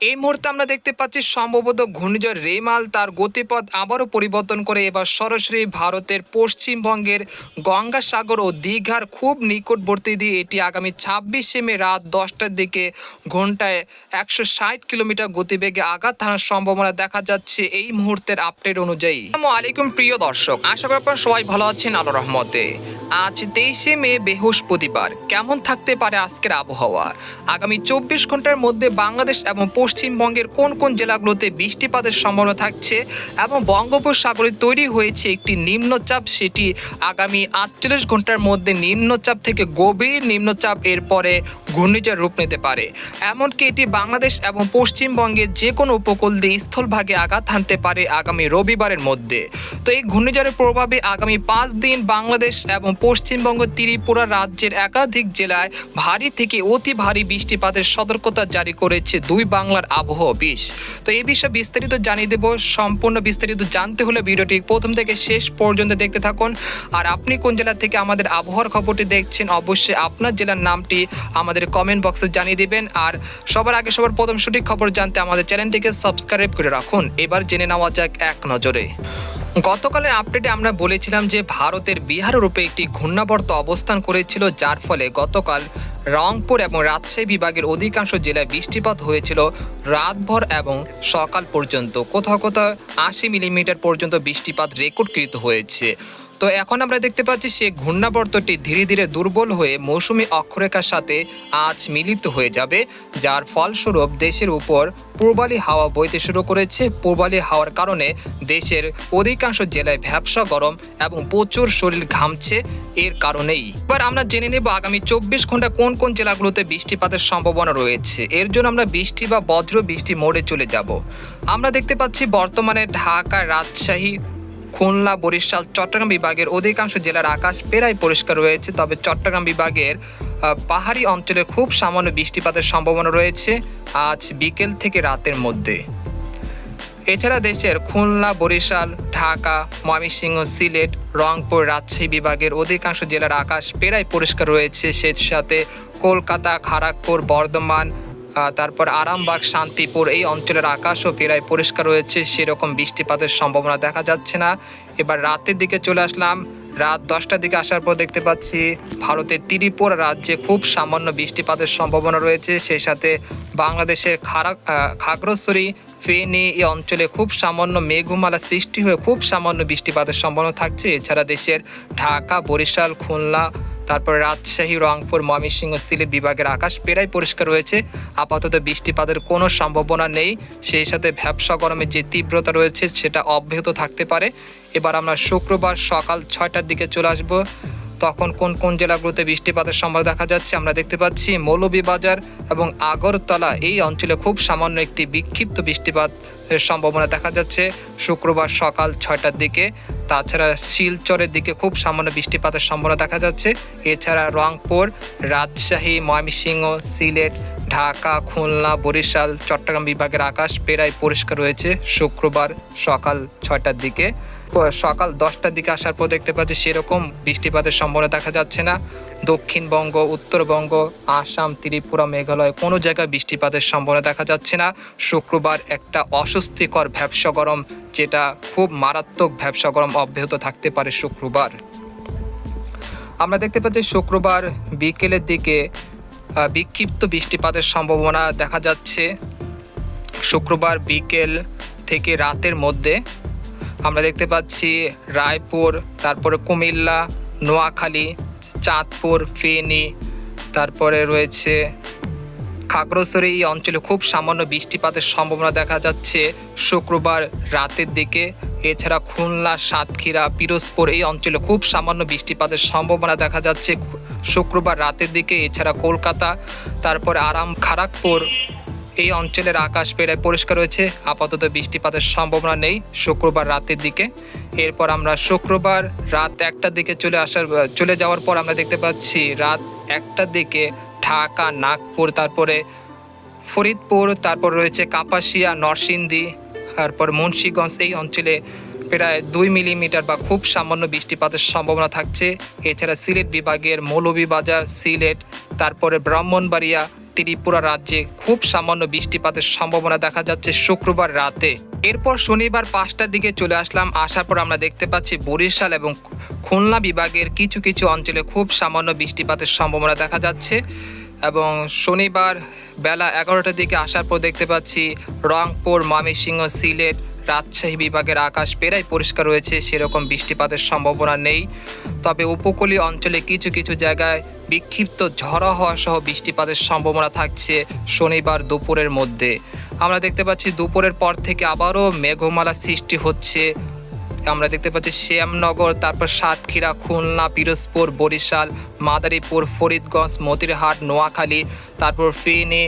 এই মুহূর্তে আমরা দেখতে পাচ্ছি সম্ভবত ঘূর্ণিঝড় রেমাল, তার গতিপথ আবারও পরিবর্তন করে এবার সরাসরি ভারতের পশ্চিমবঙ্গের গঙ্গাসাগর ও দীঘার খুব নিকটবর্তী দিয়ে এটি আগামী ছাব্বিশে মে রাত দশটার দিকে ঘন্টায় একশো ষাট কিলোমিটার গতিবেগে আঘাত হানার সম্ভাবনা দেখা যাচ্ছে এই মুহূর্তের আপডেট অনুযায়ী। আসসালামু আলাইকুম প্রিয় দর্শক, আশা করি আপনারা সবাই ভালো আছেন আলো রহমতে। আজ তেইশে মে, বৃহস্পতিবার। কেমন থাকতে পারে আজকের আবহাওয়া? আগামী চব্বিশ ঘণ্টার মধ্যে বাংলাদেশ এবং পশ্চিমবঙ্গের কোন কোন জেলাগুলোতে বৃষ্টিপাতের সম্ভাবনা থাকছে এবং বঙ্গোপসাগরে তৈরি হয়েছে একটি নিম্নচাপ সেটি আগামী আটচল্লিশ ঘণ্টার মধ্যে নিম্নচাপ থেকে গভীর নিম্নচাপ এরপরে ঘূর্ণিঝড় রূপ নিতে পারে। এমনকি এটি বাংলাদেশ এবং পশ্চিমবঙ্গের যে কোনো উপকূল দিয়ে স্থলভাগে আঘাত হানতে পারে আগামী রবিবারের মধ্যে। তো এই ঘূর্ণিঝড়ের প্রভাবে আগামী পাঁচ দিন বাংলাদেশ এবং পশ্চিমবঙ্গ, ত্রিপুরা রাজ্যের একাধিক জেলায় ভারী থেকে অতি ভারী বৃষ্টিপাতের সতর্কতা জারি করেছে দুই বাংলার আবহাওয়া বিশ তো এই বিষয়ে বিস্তারিত জানিয়ে দেব। সম্পূর্ণ বিস্তারিত জানতে হলে ভিডিওটি প্রথম থেকে শেষ পর্যন্ত দেখতে থাকুন। আর আপনি কোন জেলা থেকে আমাদের আবহাওয়ার খবরটি দেখছেন, অবশ্যই আপনার জেলার নামটি আমাদের কমেন্ট বক্সে জানিয়ে দেবেন। আর সবার আগে সবার প্রথম সঠিক খবর জানতে আমাদের চ্যানেলটিকে সাবস্ক্রাইব করে রাখুন। এবার জেনে নেওয়া যাক এক নজরে। গতকালের আপডেটে আমরা বলেছিলাম যে ভারতের বিহার রূপে একটি ঘূর্ণাবর্ত অবস্থান করেছিল, যার ফলে গতকাল রংপুর এবং রাজশাহী বিভাগের অধিকাংশ জেলায় বৃষ্টিপাত হয়েছিল রাতভর এবং সকাল পর্যন্ত। কোথাও কোথাও আশি মিলিমিটার পর্যন্ত বৃষ্টিপাত রেকর্ডকৃত হয়েছে। তো এখন আমরা দেখতে পাচ্ছি সে ঘূর্ণাবর্তটি ধীরে ধীরে দুর্বল হয়ে মৌসুমী অক্ষরেখার সাথে আজ মিলিত হয়ে যাবে, যার ফলস্বরূপ দেশের উপর পূর্বালি হাওয়া বইতে শুরু করেছে। পূর্বালি হাওয়ার কারণে দেশের অধিকাংশ জেলায় ভ্যাবসা গরম এবং প্রচুর শরীর ঘামছে এর কারণেই। এবার আমরা জেনে নেব আগামী চব্বিশ ঘণ্টা কোন কোন জেলাগুলোতে বৃষ্টিপাতের সম্ভাবনা রয়েছে। এর জন্য আমরা বৃষ্টি বা বজ্র বৃষ্টি মোড়ে চলে যাব। আমরা দেখতে পাচ্ছি বর্তমানে ঢাকা, রাজশাহী খুলনা, বরিশাল, চট্টগ্রাম বিভাগের অধিকাংশ জেলার আকাশ প্রায় পরিষ্কার রয়েছে, তবে চট্টগ্রাম বিভাগের পাহাড়ি অঞ্চলে খুব সামান্য বৃষ্টিপাতের সম্ভাবনা রয়েছে আজ বিকেল থেকে রাতের মধ্যে। এছাড়া দেশের খুলনা, বরিশাল, ঢাকা, ময়মনসিংহ, সিলেট, রংপুর রাজশাহী বিভাগের অধিকাংশ জেলার আকাশ প্রায় পরিষ্কার রয়েছে সেই সাথে কলকাতা খড়গপুর বর্ধমান তারপর আরামবাগ শান্তিপুর এই অঞ্চলের আকাশও প্রায় পরিষ্কার রয়েছে সেরকম বৃষ্টিপাতের সম্ভাবনা দেখা যাচ্ছে না। এবার রাতের দিকে চলে আসলাম। রাত দশটার দিকে আসার পর দেখতে পাচ্ছি ভারতের ত্রিপুরা রাজ্যে খুব সামান্য বৃষ্টিপাতের সম্ভাবনা রয়েছে। সেই সাথে বাংলাদেশের খারা আহ, খাগড়াছড়ি ফেনী এই অঞ্চলে খুব সামান্য মেঘমালা সৃষ্টি হয়ে খুব সামান্য বৃষ্টিপাতের সম্ভাবনা থাকছে। এছাড়া দেশের ঢাকা বরিশাল খুলনা তারপর রাজশাহী, রংপুর, ময়মনসিংহ, সিলেট বিভাগের আকাশ প্রায় পরিষ্কার রয়েছে। আপাতত বৃষ্টিপাতের কোনো সম্ভাবনা নেই। সেই সাথে ভ্যাবসা গরমের যে তীব্রতা রয়েছে, সেটা অব্যাহত থাকতে পারে। এবার আমরা শুক্রবার সকাল ছয়টার দিকে চলে আসব। তখন কোন কোন জেলাগুলোতে বৃষ্টিপাতের সম্ভাবনা দেখা যাচ্ছে আমরা দেখতে পাচ্ছি মৌলভীবাজার এবং আগরতলা, এই অঞ্চলে খুব সামান্য একটি বিক্ষিপ্ত বৃষ্টিপাত সম্ভাবনা দেখা যাচ্ছে। শুক্রবার সকাল ছয়টার দিকে, তাছাড়া শিলচরের দিকে খুব সামান্য বৃষ্টিপাতের সম্ভাবনা দেখা যাচ্ছে। এছাড়া রংপুর, রাজশাহী, ময়মনসিংহ, সিলেট ঢাকা, খুলনা, বরিশাল, চট্টগ্রাম বিভাগের আকাশ প্রায় পরিষ্কার রয়েছে। শুক্রবার সকাল ছয়টার দিকে সকাল দশটার দিকে আসার পর দেখতে পাচ্ছি সেরকম বৃষ্টিপাতের সম্ভাবনা দেখা যাচ্ছে না। দক্ষিণবঙ্গ, উত্তরবঙ্গ, আসাম, ত্রিপুরা, মেঘালয় কোনো জায়গায় বৃষ্টিপাতের সম্ভাবনা দেখা যাচ্ছে না। শুক্রবার একটা অস্বস্তিকর ভ্যাবসা গরম, যেটা খুব মারাত্মক ভ্যাবসা গরম অব্যাহত থাকতে পারে শুক্রবার। আমরা দেখতে পাচ্ছি শুক্রবার বিকেলের দিকে বিক্ষিপ্ত বৃষ্টিপাতের সম্ভাবনা দেখা যাচ্ছে। শুক্রবার বিকেল থেকে রাতের মধ্যে আমরা দেখতে পাচ্ছি রায়পুর, তারপরে কুমিল্লা, নোয়াখালী, চাঁদপুর, ফেনী, তারপরে রয়েছে খাগড়াছড়ি। এই অঞ্চলে খুব সামান্য বৃষ্টিপাতের সম্ভাবনা দেখা যাচ্ছে শুক্রবার রাতের দিকে। এছাড়া খুলনা, সাতক্ষীরা, পিরোজপুর এই অঞ্চলে খুব সামান্য বৃষ্টিপাতের সম্ভাবনা দেখা যাচ্ছে। শুক্রবার রাতের দিকে, এছাড়া কলকাতা, তারপর আরাম খড়গপুর এই অঞ্চলের আকাশ প্রায় পরিষ্কার রয়েছে। আপাতত বৃষ্টিপাতের সম্ভাবনা নেই শুক্রবার রাতের দিকে। এরপর আমরা শুক্রবার রাত একটার দিকে চলে আসার, চলে যাওয়ার পর আমরা দেখতে পাচ্ছি রাত একটার দিকে ঢাকা, নাগপুর, তারপরে ফরিদপুর, তারপর রয়েছে কাপাসিয়া, নরসিংদী তারপর মুন্সীগঞ্জ এই অঞ্চলে প্রায় দুই মিলিমিটার বা খুব সামান্য বৃষ্টিপাতের সম্ভাবনা থাকছে। এছাড়া সিলেট বিভাগের মৌলভীবাজার, সিলেট, তারপরে ব্রাহ্মণবাড়িয়া, ত্রিপুরা রাজ্যে খুব সামান্য বৃষ্টিপাতের সম্ভাবনা দেখা যাচ্ছে শুক্রবার রাতে। এরপর শনিবার পাঁচটার দিকে চলে আসলাম। আসার পর আমরা দেখতে পাচ্ছি বরিশাল এবং খুলনা বিভাগের কিছু কিছু অঞ্চলে খুব সামান্য বৃষ্টিপাতের সম্ভাবনা দেখা যাচ্ছে। এবং শনিবার বেলা এগারোটার দিকে আসার পর দেখতে পাচ্ছি রংপুর ময়মনসিংহ সিলেট রাজশাহী বিভাগের আকাশ প্রায় পরিষ্কার রয়েছে, সেরকম বৃষ্টিপাতের সম্ভাবনা নেই। তবে উপকূলীয় অঞ্চলে কিছু কিছু জায়গায় বিক্ষিপ্ত ঝড়ো হওয়া সহ বৃষ্টিপাতের সম্ভাবনা থাকছে শনিবার দুপুরের মধ্যে। আমরা দেখতে পাচ্ছি দুপুরের পর থেকে আবারও মেঘমালা সৃষ্টি হচ্ছে আমরা দেখতে পাচ্ছি শ্যামনগর, তারপর সাতক্ষীরা, খুলনা, পিরোজপুর, বরিশাল, মাদারীপুর, ফরিদগঞ্জ, মতিরহাট, নোয়াখালী, তারপর ফেনী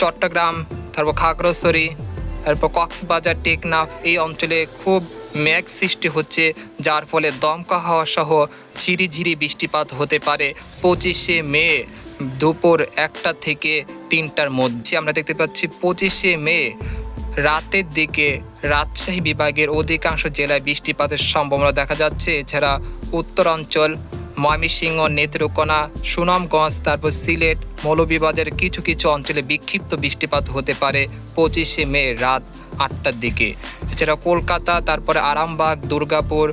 চট্টগ্রাম, তারপর খাগড়াছড়ি, তারপর কক্সবাজার, টেকনাফ এই অঞ্চলে খুব মেঘ সৃষ্টি হচ্ছে, যার ফলে দমকা হাওয়া সহ ঝিরিঝিরি বৃষ্টিপাত হতে পারে। পঁচিশে মে দুপুর একটা থেকে তিনটার মধ্যে আমরা দেখতে পাচ্ছি পঁচিশে মে রাতের দিকে রাজশাহী বিভাগের অধিকাংশ জেলায় বৃষ্টিপাতের সম্ভাবনা দেখা যাচ্ছে। এছাড়া উত্তরাঞ্চল, ময়মনসিংহ, নেত্রকোনা, সুনামগঞ্জ, তারপর সিলেট, মৌলভীবাজারের কিছু কিছু অঞ্চলে বিক্ষিপ্ত বৃষ্টিপাত হতে পারে পঁচিশে মে রাত। আটটার দিকে। এছাড়া কলকাতা, তারপরে আরামবাগ, দুর্গাপুর,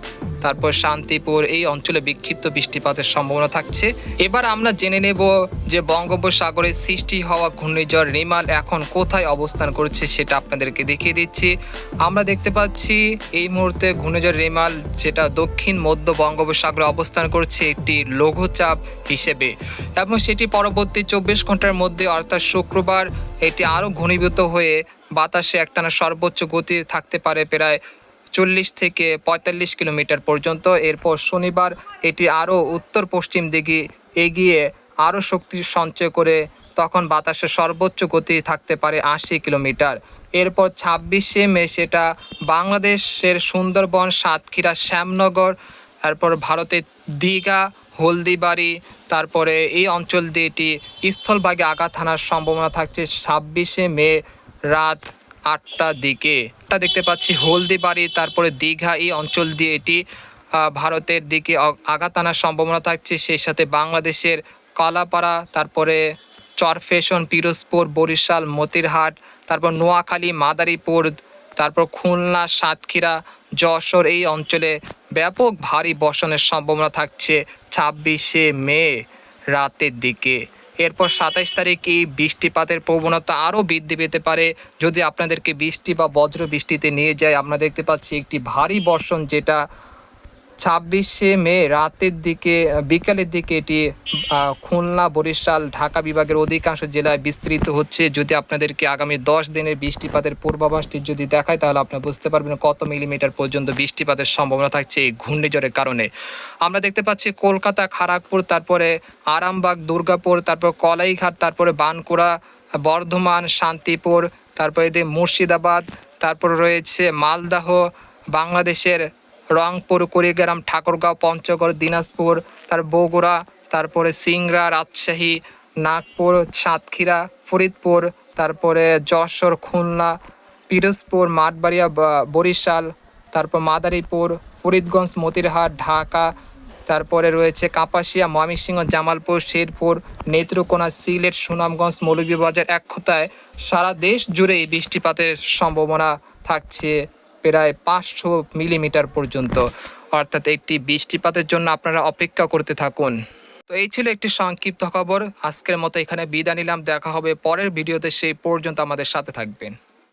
তারপর শান্তিপুর এই অঞ্চলে বিক্ষিপ্ত বৃষ্টিপাতের সম্ভাবনা থাকছে। এবার আমরা জেনে নেব যে বঙ্গোপসাগরে সৃষ্টি হওয়া ঘূর্ণিঝড় রিমাল এখন কোথায় অবস্থান করছে সেটা আপনাদেরকে দেখিয়ে দিচ্ছি। আমরা দেখতে পাচ্ছি এই মুহূর্তে ঘূর্ণিঝড় রিমাল যেটা দক্ষিণ মধ্য বঙ্গোপসাগরে অবস্থান করছে একটি লঘুচাপ হিসেবে। এবং সেটি পরবর্তী চব্বিশ ঘণ্টার মধ্যে, অর্থাৎ শুক্রবার, এটি আরও ঘনীভূত হয়ে বাতাসে একটানা সর্বোচ্চ গতি থাকতে পারে প্রায় চল্লিশ থেকে পঁয়তাল্লিশ কিলোমিটার পর্যন্ত। এরপর শনিবার এটি আরও উত্তর পশ্চিম দিকে এগিয়ে আরও শক্তি সঞ্চয় করে তখন বাতাসে সর্বোচ্চ গতি থাকতে পারে আশি কিলোমিটার। এরপর ছাব্বিশে মে সেটা বাংলাদেশের সুন্দরবন, সাতক্ষীরা, শ্যামনগর, তারপর ভারতের দীঘা, হলদিবাড়ি, তারপরে এই অঞ্চল দিয়ে এটি স্থলভাগে আঘাত হানার সম্ভাবনা থাকছে। ছাব্বিশে মে রাত আটটার দিকে। এটা দেখতে পাচ্ছি হলদিবাড়ি তারপরে দীঘা, এই অঞ্চল দিয়ে এটি ভারতের দিকে আঘাত আনার সম্ভাবনা থাকছে। সেই সাথে বাংলাদেশের কলাপাড়া, তারপরে চরফেশন, পিরোজপুর, বরিশাল, মতিরহাট, তারপর নোয়াখালী, মাদারীপুর, তারপর খুলনা, সাতক্ষীরা, যশোর, এই অঞ্চলে ব্যাপক ভারী বর্ষণের সম্ভাবনা থাকছে ছাব্বিশে মে রাতের দিকে। এরপর সাতাইশ তারিখ এই বৃষ্টিপাতের প্রবণতা আরও বৃদ্ধি পেতে পারে। যদি আপনাদেরকে বৃষ্টি বা বজ্র বৃষ্টিতে নিয়ে যায়, আমরা দেখতে পাচ্ছি একটি ভারী বর্ষণ যেটা ছাব্বিশে মে রাতের দিকে বিকালের দিকে এটি খুলনা, বরিশাল, ঢাকা বিভাগের অধিকাংশ জেলায় বিস্তৃত হচ্ছে। যদি আপনাদেরকে আগামী দশ দিনের বৃষ্টিপাতের পূর্বাভাসটি যদি দেখায়, তাহলে আপনি বুঝতে পারবেন কত মিলিমিটার পর্যন্ত বৃষ্টিপাতের সম্ভাবনা থাকছে এই ঘূর্ণিঝড়ের কারণে। আমরা দেখতে পাচ্ছি কলকাতা খড়গপুর তারপরে আরামবাগ, দুর্গাপুর, তারপর কলাইঘাট, তারপরে বানকুড়া বর্ধমান, শান্তিপুর, তারপরে মুর্শিদাবাদ, তারপর রয়েছে মালদাহ, বাংলাদেশের রংপুর, কুড়িগ্রাম, ঠাকুরগাঁও, পঞ্চগড়, দিনাজপুর, তার বগুড়া, তারপরে সিংড়া, রাজশাহী, নাগপুর, সাতক্ষীরা, ফরিদপুর, তারপরে যশোর, খুলনা, পিরোজপুর, মাঠবাড়িয়া বরিশাল, তারপর মাদারীপুর, ফরিদগঞ্জ, মতিরহাট, ঢাকা, তারপরে রয়েছে কাপাসিয়া, ময়মনসিংহ, জামালপুর, শেরপুর, নেত্রকোনা, সিলেট, সুনামগঞ্জ, মৌলভীবাজার, এক সারা দেশ জুড়ে এই বৃষ্টিপাতের সম্ভাবনা থাকছে। প্রায় পাঁচশো মিলিমিটার পর্যন্ত। অর্থাৎ একটি বৃষ্টিপাতের জন্য আপনারা অপেক্ষা করতে থাকুন। তো এই ছিল একটি সংক্ষিপ্ত খবর। আজকের মতো এখানে বিদায় নিলাম। দেখা হবে পরের ভিডিওতে। সেই পর্যন্ত আমাদের সাথে থাকবেন।